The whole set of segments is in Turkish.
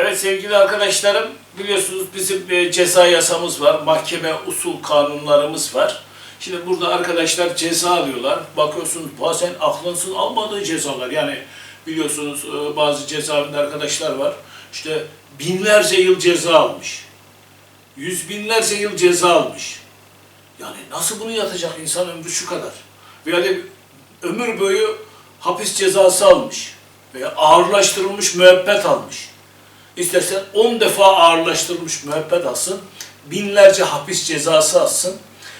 Evet sevgili arkadaşlarım biliyorsunuz bizim e, ceza yasamız var, mahkeme usul kanunlarımız var. Şimdi burada arkadaşlar ceza alıyorlar. Bakıyorsunuz bazen aklınızın almadığı cezalar. Yani biliyorsunuz e, bazı cezaevinde arkadaşlar var. İşte binlerce yıl ceza almış. Yüz binlerce yıl ceza almış. Yani nasıl bunu yatacak insan ömrü şu kadar? Veya de ömür boyu hapis cezası almış. Veya ağırlaştırılmış müebbet almış. İstersen 10 defa ağırlaştırılmış müebbet alsın, binlerce hapis cezası alsın.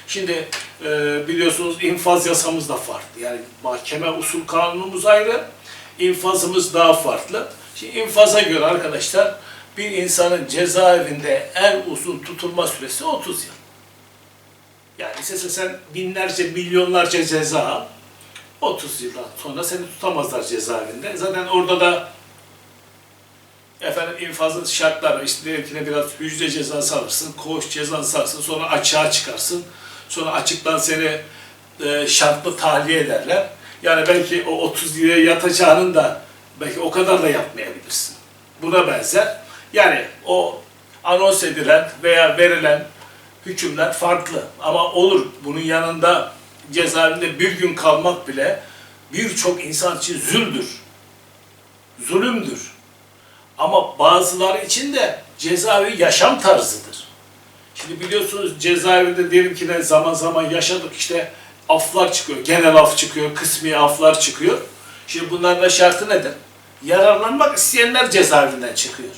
Şimdi e, biliyorsunuz infaz yasamız da farklı. Yani mahkeme usul kanunumuz ayrı, infazımız daha farklı. Şimdi infaza göre arkadaşlar bir insanın cezaevinde en uzun tutulma süresi 30 yıl. Yani istese sen binlerce, milyonlarca ceza al, 30 yıldan sonra seni tutamazlar cezaevinde. Zaten orada da efendim infazın şartları işte diyelim biraz hücre cezası alırsın, koğuş cezası alırsın, sonra açığa çıkarsın. Sonra açıktan seni e, şartlı tahliye ederler. Yani belki o 30 liraya yatacağının da belki o kadar da yapmayabilirsin. Buna benzer. Yani o anons edilen veya verilen hükümler farklı. Ama olur bunun yanında cezaevinde bir gün kalmak bile birçok insan için züldür. Zulümdür. Ama bazıları için de cezaevi yaşam tarzıdır. Şimdi biliyorsunuz cezaevinde diyelim ki ne zaman zaman yaşadık işte aflar çıkıyor. Genel af çıkıyor, kısmi aflar çıkıyor. Şimdi bunların da şartı nedir? Yararlanmak isteyenler cezaevinden çıkıyor.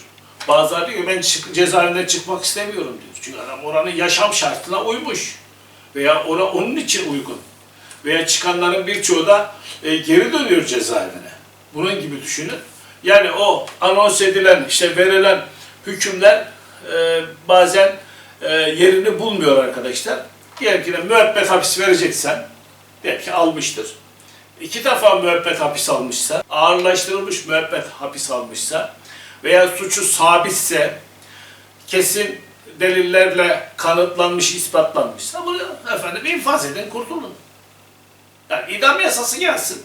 Bazıları diyor ben çık, cezaevinden çıkmak istemiyorum diyor. Çünkü adam oranın yaşam şartına uymuş. Veya ona onun için uygun. Veya çıkanların birçoğu da e, geri dönüyor cezaevine. Bunun gibi düşünün. Yani o anons edilen, işte verilen hükümler e, bazen e, yerini bulmuyor arkadaşlar. Diyelim ki de müebbet hapis vereceksen, diyelim ki almıştır. İki defa müebbet hapis almışsa, ağırlaştırılmış müebbet hapis almışsa veya suçu sabitse, kesin delillerle kanıtlanmış, ispatlanmışsa bunu efendim infaz edin, kurtulun. Yani idam yasası gelsin.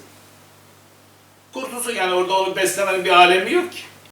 Kurtulsun yani orada onu beslemenin bir alemi yok ki.